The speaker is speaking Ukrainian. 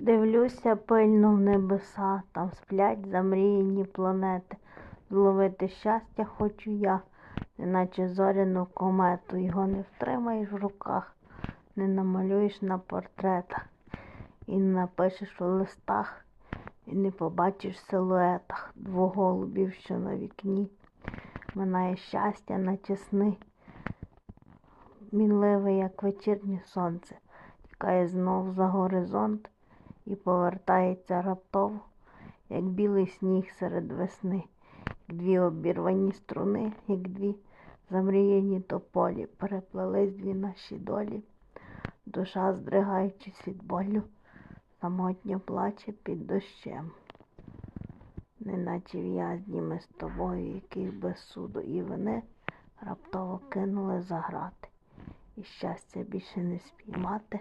Дивлюся пильно в небеса, там сплять замріяні планети. Зловити щастя хочу я, неначе зоряну комету. Його не втримаєш в руках, не намалюєш на портретах, і не напишеш у листах, і не побачиш в силуетах двох голубів, що на вікні. Минає щастя, наче сни, мінливе, як вечірнє сонце, тікає знов за горизонт і повертається раптово, як білий сніг серед весни, як дві обірвані струни, як дві замріяні тополі, переплелись дві наші долі. Душа, здригаючись від болю, самотньо плаче під дощем. Неначе в'язні ми з тобою, яких без суду і вини раптово кинули за грати, і щастя більше не спіймати,